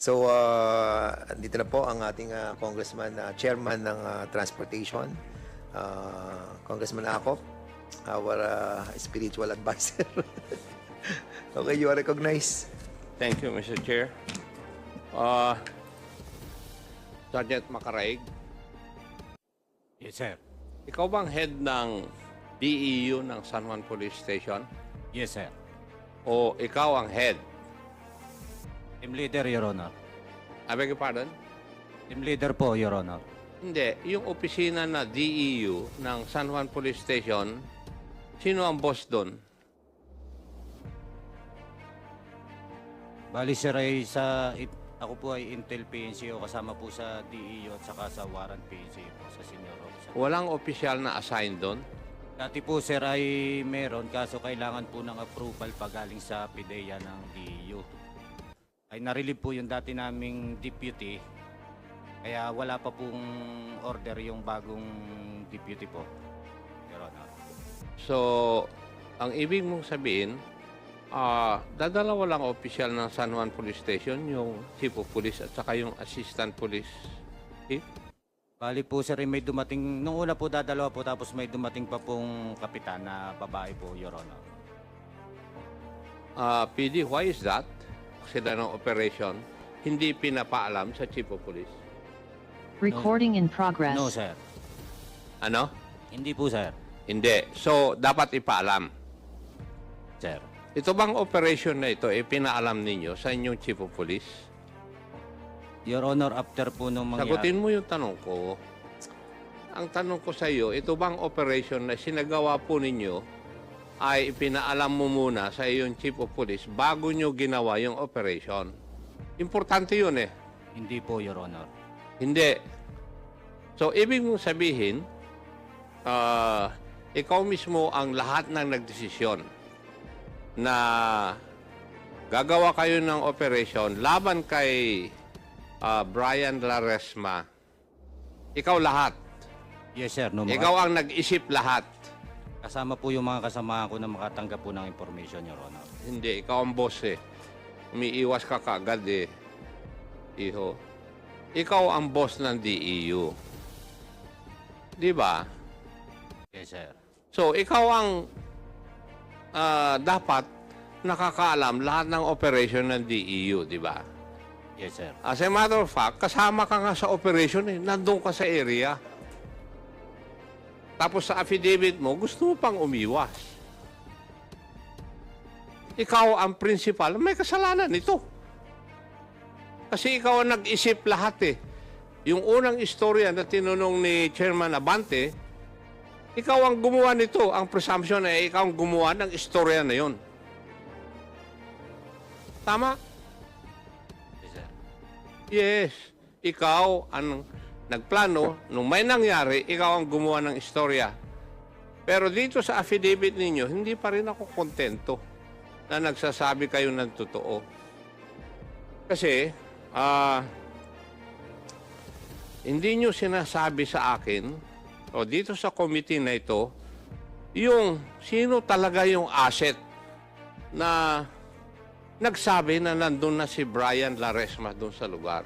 So, uh, dito na po ang ating uh, congressman, uh, chairman ng uh, transportation, uh, Congressman Akop, our uh, spiritual advisor. okay, you are recognized. Thank you, Mr. Chair. Uh, Sergeant Makaraig, Yes, sir. ikaw bang head ng DEU ng San Juan Police Station? Yes, sir. O ikaw ang head? Team leader, Your Honor. I beg your pardon? Team leader po, Your Honor. Hindi. Yung opisina na DEU ng San Juan Police Station, sino ang boss doon? Bali, sir, ay sa... ako po ay Intel PNCO kasama po sa DEO at saka sa Warrant PNCO po sa senior officer. Walang opisyal na assign doon? Dati po, sir, ay meron kaso kailangan po ng approval pagaling sa PIDEA ng DEO. Ay narilib po yung dati naming deputy kaya wala pa pong order yung bagong deputy po, Your Honor. So, ang ibig mong sabihin, ah dadalawa lang opisyal ng San Juan Police Station, yung Chief of Police at saka yung Assistant Police Chief? Bali po sir, may dumating, nung una po dadalawa po tapos may dumating pa pong kapitan na babae po, Your Honor. Ah, PD, why is that? Sila ng operation, hindi pinapaalam sa Chief of Police. Recording in progress. No sir, Ano? hindi po sir. Hindi. So, dapat ipaalam. Sir, Ito bang operation na ito, eh, pinaalam ninyo sa inyong Chief of Police? Your Honor, after po nung mangyari... Sagutin mo yung tanong ko. Ang tanong ko sa iyo, ito bang operation na sinagawa po ninyo ay ipinaalam mo muna sa iyong Chief of Police bago nyo ginawa yung operation? Importante yun eh. Hindi po, Your Honor. Hindi. So, ibig mong sabihin, ah, ikaw mismo ang lahat ng nagdesisyon na gagawa kayo ng operation laban kay ah, Brian Laresma. Ikaw lahat. Yes sir, no, Ikaw ang nag-isip lahat. Kasama po yung mga kasamahan ko na makatanggap po ng information, Your Honor. Hindi, ikaw ang boss eh. Umiiwas ka kaagad eh. Iho. Ikaw ang boss ng DEU. Di ba? Yes sir. So, ikaw ang ah, dapat nakakaalam lahat ng operation ng DEU, di ba? Yes sir. As a matter of fact, kasama ka nga sa operation eh. Nandun ka sa area. Tapos sa affidavit mo, gusto mo pang umiwas. Ikaw ang principal, may kasalanan ito. Kasi ikaw ang nag-isip lahat eh. Yung unang istorya na tinunong ni Chairman Abante, ikaw ang gumawa nito. Ang presumption ay ikaw ang gumawa ng istorya na yon. Tama? Yes. Ikaw ang nagplano. Nung may nangyari, ikaw ang gumawa ng istorya. Pero dito sa affidavit ninyo, hindi pa rin ako kontento na nagsasabi kayo ng totoo. Kasi, ah, hindi nyo sinasabi sa akin, o dito sa committee na ito, yung sino talaga yung asset na nagsabi na nandun na si Brian Laresma doon sa lugar.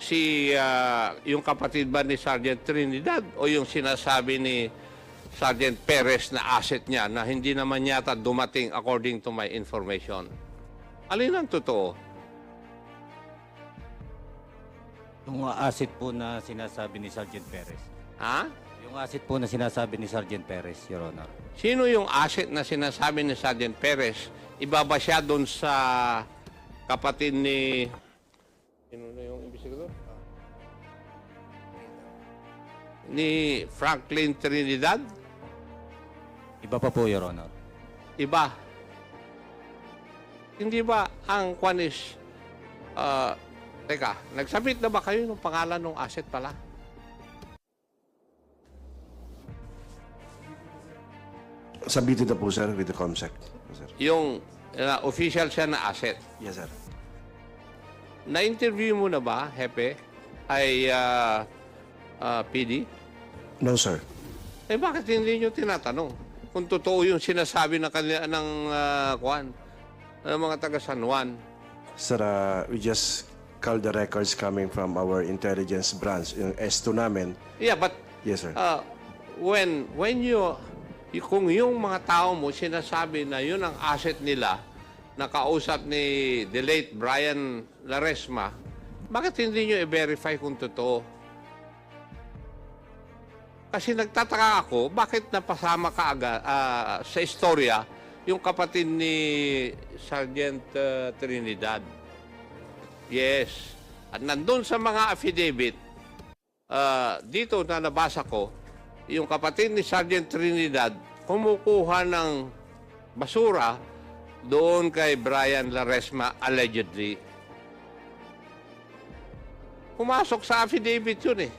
Si, ah, yung kapatid ba ni Sergeant Trinidad o yung sinasabi ni Sergeant Perez na asset niya na hindi naman yata dumating according to my information. Alin ang totoo? Yung asset po na sinasabi ni Sergeant Perez. Ha? Yung asset po na sinasabi ni Sergeant Perez, Your Honor. Sino yung asset na sinasabi ni Sergeant Perez? Iba ba siya doon sa kapatid ni... Ni Franklin Trinidad? Iba pa po, Your Honor. Iba. Hindi ba ang kwan is... ah, teka, nagsabit na ba kayo ng pangalan ng asset pala? Submitted na po, sir, with the COMSEC. Sir. Yung uh, official siya na asset. Yes, sir. Na-interview mo na ba, Hepe, ay ah, ah, PD? No, sir. Eh bakit hindi nyo tinatanong kung totoo yung sinasabi ng kanila ng uh, kwan ng mga taga San Juan? Sir, uh, we just cull the records coming from our intelligence branch, yung S2 namin. Yeah, but Yes, sir. uh, when when you y- kung yung mga tao mo sinasabi na yun ang asset nila nakausap ni the late Brian Laresma, bakit hindi nyo i-verify kung totoo? Kasi nagtataka ako, bakit napasama ka agad ah, sa istorya yung kapatid ni Sergeant ah, Trinidad? Yes. At nandun sa mga affidavit, ah, dito na nabasa ko, yung kapatid ni Sergeant Trinidad kumukuha ng basura doon kay Brian Laresma allegedly. Pumasok sa affidavit yun eh.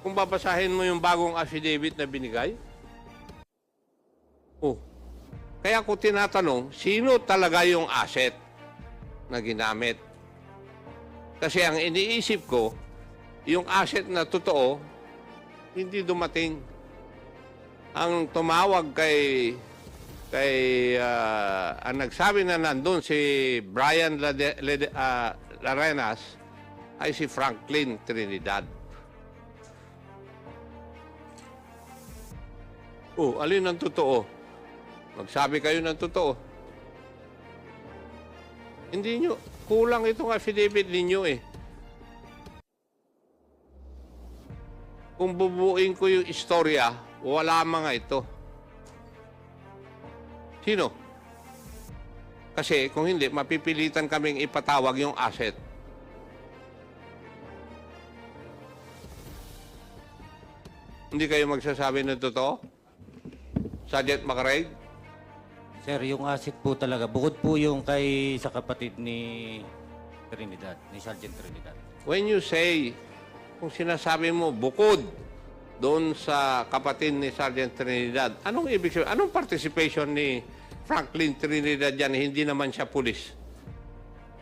Kung babasahin mo yung bagong affidavit na binigay. Oh. Kaya ko tinatanong, sino talaga yung asset na ginamit? Kasi ang iniisip ko, yung asset na totoo, hindi dumating. Ang tumawag kay kay ah, ang nagsabi na nandun si Brian Lade, Lede, ah, Larenas ay si Franklin Trinidad. Oh, alin ang totoo? Magsabi kayo ng totoo. Hindi nyo, kulang itong affidavit ninyo eh. Kung bubuin ko yung istorya, wala mga ito. Sino? Kasi kung hindi, mapipilitan kaming ipatawag yung asset. Hindi kayo magsasabi ng totoo? Sergeant Macareg? Sir, yung asset po talaga, bukod po yung kay sa kapatid ni Trinidad, ni Sergeant Trinidad. When you say, kung sinasabi mo bukod doon sa kapatid ni Sergeant Trinidad, anong ibig sabihin? Anong participation ni Franklin Trinidad yan? Hindi naman siya pulis.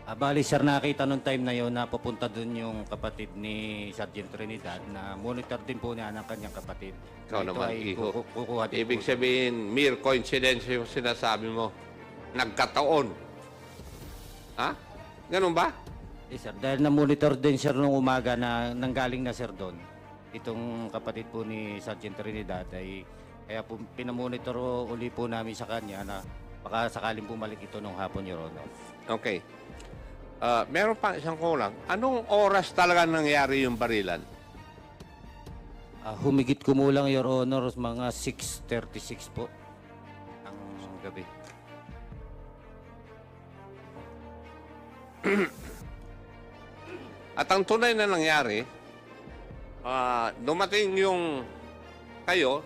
Ah, bali, sir, nakita nung time na yon na papunta doon yung kapatid ni Sergeant Trinidad na monitor din po niya ng kanyang kapatid. Ikaw Ito naman, ay iho. kuku- kukuha din Ibig po. sabihin, mere coincidence yung sinasabi mo. Nagkataon. Ha? Ganun ba? Eh, sir, dahil na-monitor din sir nung umaga na nanggaling na sir doon. Itong kapatid po ni Sergeant Trinidad ay kaya po pinamonitor uli po namin sa kanya na baka sakaling bumalik ito nung hapon, Your Honor. Okay. Ah, meron pa isang kulang. Anong oras talaga nangyari yung barilan? Ah, humigit kumulang, Your Honor, mga 6.36 po ang gabi. At ang tunay na nangyari, ah, dumating yung kayo,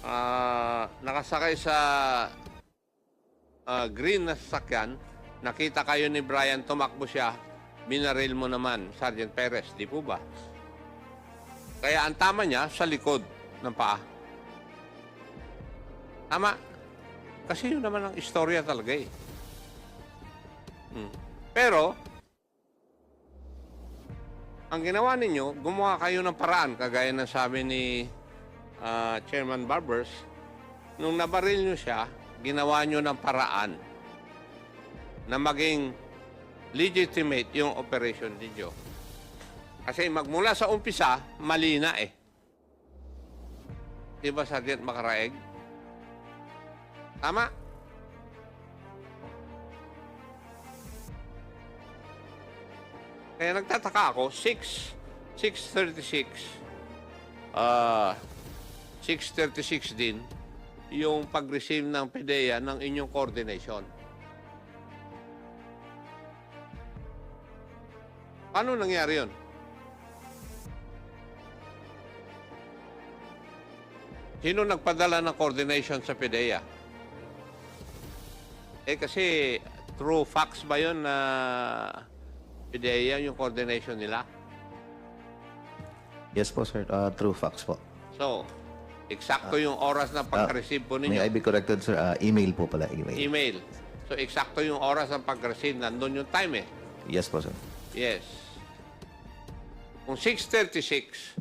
ah, nakasakay sa ah, green na sasakyan, nakita kayo ni Brian, tumakbo siya, binaril mo naman, Sergeant Perez, di po ba? Kaya ang tama niya, sa likod ng paa. Tama. Kasi yun naman ang istorya talaga eh. Hmm. Pero, ang ginawa ninyo, gumawa kayo ng paraan, kagaya ng sabi ni ah, Chairman Barbers, nung nabaril nyo siya, ginawa nyo ng paraan na maging legitimate yung operation ninyo. Kasi magmula sa umpisa, mali na eh. Di ba, Sergeant Makaraeg? Tama? Kaya nagtataka ako, 6, 636, ah, 636 din, yung pag-receive ng PDEA ng inyong coordination. Paano nangyari yon? Sino nagpadala ng coordination sa PDEA? Eh kasi through fax ba yun na PDEA yung coordination nila? Yes po, sir. Uh, true facts po. So, eksakto yung oras ng pag-receive po May I ninyo. be corrected, sir? Uh, email po pala. Email. Email. So, eksakto yung oras ng pag-receive. Nandun yung time eh. Yes po, sir. Yes. Kung 6.36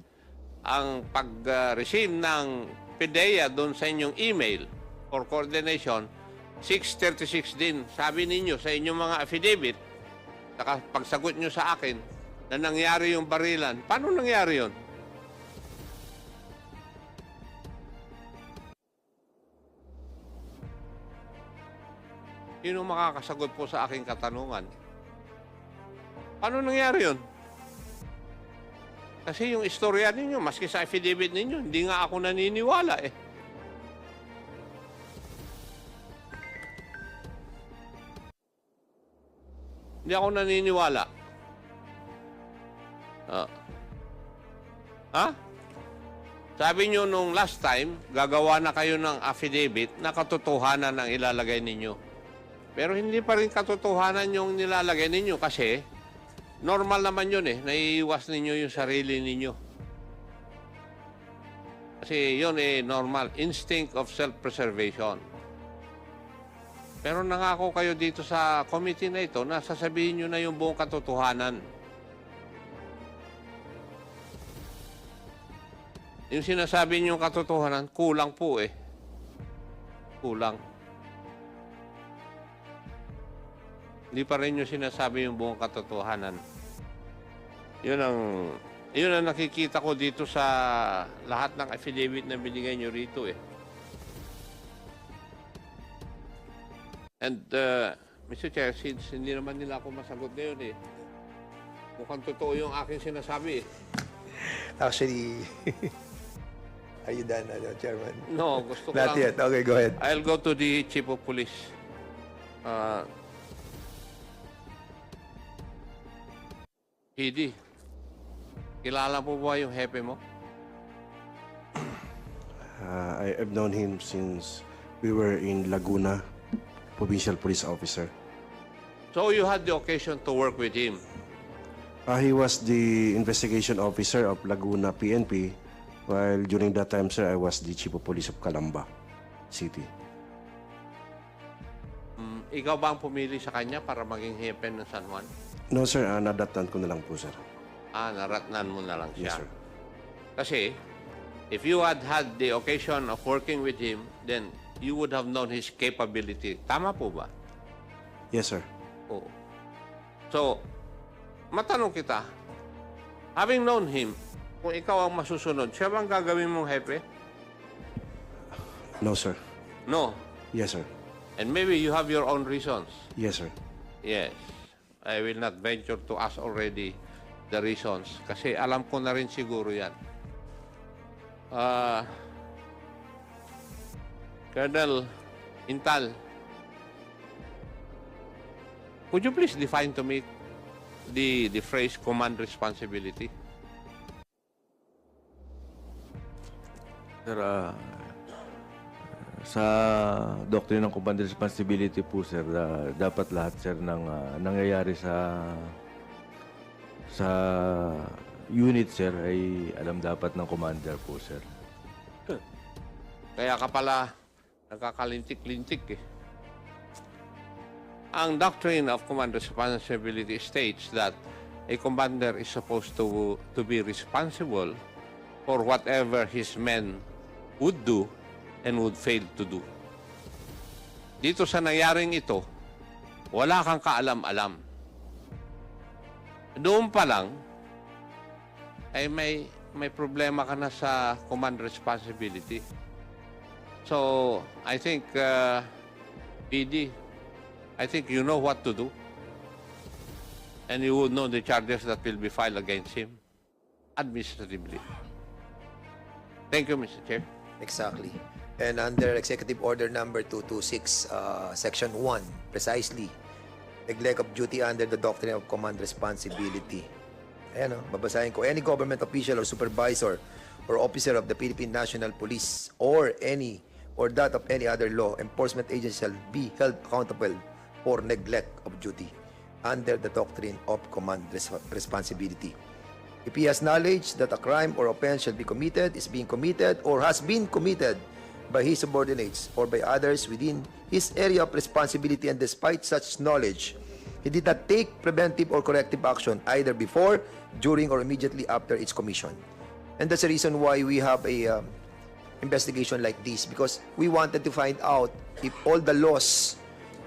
ang pag-receive ng PDEA doon sa inyong email for coordination, 6.36 din, sabi ninyo sa inyong mga affidavit, Saka pagsagot nyo sa akin na nangyari yung barilan, paano nangyari yon? Sino makakasagot po sa aking katanungan? Paano nangyari yon? Kasi yung istorya ninyo, maski sa affidavit ninyo, hindi nga ako naniniwala eh. Hindi ako naniniwala. Ah. ha? Sabi nyo nung last time, gagawa na kayo ng affidavit na katotohanan ang ilalagay ninyo. Pero hindi pa rin katotohanan yung nilalagay ninyo kasi normal naman yun eh. Naiiwas ninyo yung sarili ninyo. Kasi yun eh normal. Instinct of self-preservation. Pero nangako kayo dito sa committee na ito na sasabihin nyo na yung buong katotohanan. Yung sinasabi nyo yung katotohanan, kulang po eh. Kulang. Hindi pa rin nyo sinasabi yung buong katotohanan. Yun ang, yun ang nakikita ko dito sa lahat ng affidavit na binigay nyo rito eh. And, uh, Mr. Chair, since hindi naman nila ako masagot ngayon eh, mukhang totoo yung aking sinasabi eh. Actually, are you done, ano, Chairman? No, gusto ko Not lang. yet. Okay, go ahead. I'll go to the Chief of Police. Uh, PD, kilala mo ba yung hepe mo? Uh, I, I've known him since we were in Laguna, provincial police officer. So you had the occasion to work with him. Uh, he was the investigation officer of Laguna PNP, while during that time, sir, I was the chief of police of Calamba City. Ikaw ba ang pumili sa kanya para maging hepe ng San Juan? No, sir, uh, nadatnan ko na lang po, sir. Ah, naratnan mo na lang Yes, siya. sir. Kasi, if you had had the occasion of working with him, then you would have known his capability. Tama po ba? Yes, sir. Oo. So, matanong kita, having known him, kung ikaw ang masusunod, siya bang gagawin mong hepe? No, sir. No. Yes, sir. And maybe you have your own reasons. Yes, sir. Yes. I will not venture to ask already the reasons kasi alam ko na rin siguro yan. Ah, Colonel Intal, could you please define to me the, the phrase command responsibility? Sir, ah, sa doctrine ng command responsibility po, sir, ah, dapat lahat, sir, ng ah, nangyayari sa sa unit, sir, ay alam dapat ng commander po, sir. Kaya ka pala nagkakalintik-lintik eh. Ang doctrine of command responsibility states that a commander is supposed to to be responsible for whatever his men would do and would fail to do. Dito sa nangyaring ito, wala kang kaalam-alam. Doon pa lang, ay may, may problema ka na sa command responsibility. So, I think, uh, PD, I think you know what to do. And you would know the charges that will be filed against him administratively. Thank you, Mr. Chair. Exactly. And under Executive Order Number 226, uh, Section 1, precisely, neglect of duty under the doctrine of command responsibility. Ayan o, babasahin ko. Any government official or supervisor or officer of the Philippine National Police or any or that of any other law enforcement agency shall be held accountable for neglect of duty under the doctrine of command res- responsibility. If he has knowledge that a crime or offense shall be committed, is being committed, or has been committed by his subordinates or by others within his area of responsibility, and despite such knowledge, he did not take preventive or corrective action either before, during, or immediately after its commission. And that's the reason why we have a um, investigation like this because we wanted to find out if all the laws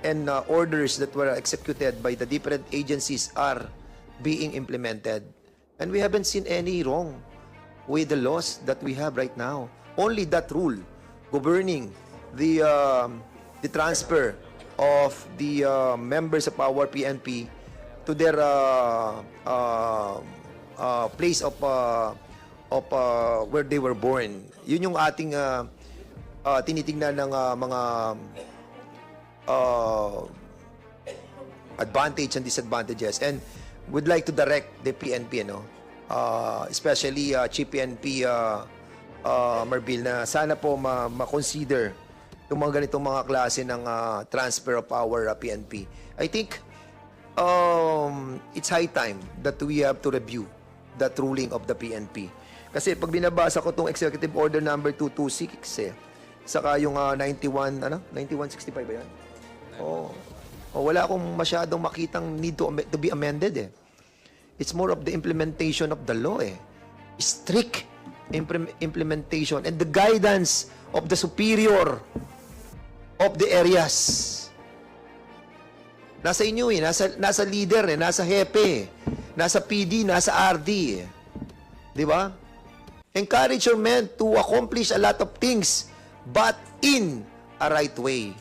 and uh, orders that were executed by the different agencies are being implemented. And we haven't seen any wrong with the laws that we have right now. Only that rule governing the um, the transfer of the uh, members of our PNP to their uh, uh, uh, place of uh, of uh, where they were born. Yun yung ating uh, uh, tinitingnan ng uh, mga uh, advantage and disadvantages and would like to direct the PNP ano uh, especially uh, Chief PNP uh, uh, Marbil na sana po ma- ma-consider yung mga ganitong mga klase ng uh, transfer of our uh, PNP. I think um, it's high time that we have to review that ruling of the PNP. Kasi pag binabasa ko tong Executive Order number 226 eh, saka yung uh, 91, ano? 9165 ba yan? Oh, oh, wala akong masyadong makitang need to, to be amended eh. It's more of the implementation of the law eh. Strict implementation and the guidance of the superior of the areas. Nasa inyo eh, nasa, nasa leader eh, nasa hepe eh, nasa PD, nasa RD eh. Di ba? Encourage your men to accomplish a lot of things but in a right way.